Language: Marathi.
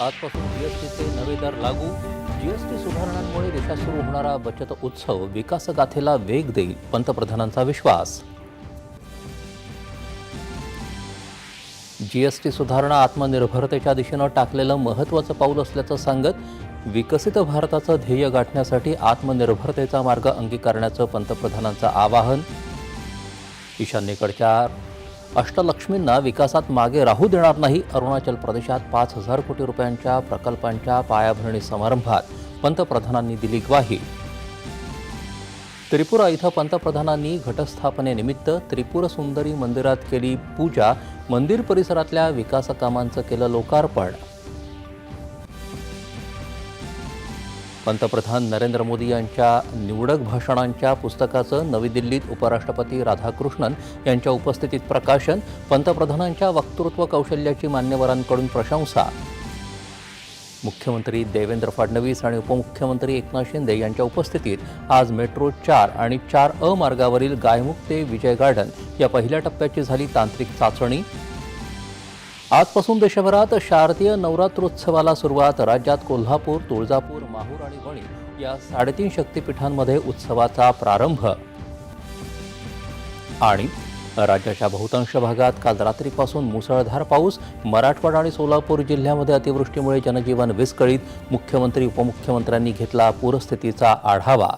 आजपासून जीएसटीचे नवे दर लागू. जीएसटी सुधारणांमुळे देशात सुरू होणारा बचत उत्सव विकासगाथेला वेग देईल पंतप्रधानांचा विश्वास. जीएसटी सुधारणा आत्मनिर्भरतेच्या दिशेनं टाकलेलं महत्त्वाचं पाऊल असल्याचं सांगत विकसित भारताचं ध्येय गाठण्यासाठी आत्मनिर्भरतेचा मार्ग अंगीकारण्याचं पंतप्रधानांचं आवाहन. ईशान्येकडच्या अष्टलक्ष्मींना विकासात मागे राहू देणार नाही. अरुणाचल प्रदेशात पाच हजार कोटी रुपयांच्या प्रकल्पांच्या पायाभरणी समारंभात पंतप्रधानांनी दिली ग्वाही. त्रिपुरा इथं पंतप्रधानांनी घटस्थापनेनिमित्त त्रिपुर सुंदरी मंदिरात केली पूजा. मंदिर परिसरातल्या विकास कामांचं केलं लोकार्पण. पंतप्रधान नरेंद्र मोदी यांच्या निवडक भाषणांच्या पुस्तकाचं नवी दिल्लीत उपराष्ट्रपती राधाकृष्णन यांच्या उपस्थितीत प्रकाशन पंतप्रधानांच्या वक्तृत्व कौशल्याची मान्यवरांकडून प्रशंसा. मुख्यमंत्री देवेंद्र फडणवीस आणि उपमुख्यमंत्री एकनाथ शिंदे यांच्या उपस्थितीत आज मेट्रो चार आणि चार अ मार्गावरील गायमुख ते विजय गार्डन या पहिल्या टप्प्याची झाली तांत्रिक चाचणी. आजपासून देशभरात शारदीय नवरात्रोत्सवाला सुरुवात राज्यात कोल्हापूर तुळजापूर माहूर आणि वणी या साडेतीन शक्तिपीठांमध्ये उत्सवाचा प्रारंभ. आणि राज्याच्या बहुतांश भागात काल रात्रीपासून मुसळधार पाऊस मराठवाडा आणि सोलापूर जिल्ह्यामध्ये अतिवृष्टीमुळे जनजीवन विस्कळीत मुख्यमंत्री उपमुख्यमंत्र्यांनी घेतला पूरस्थितीचा आढावा.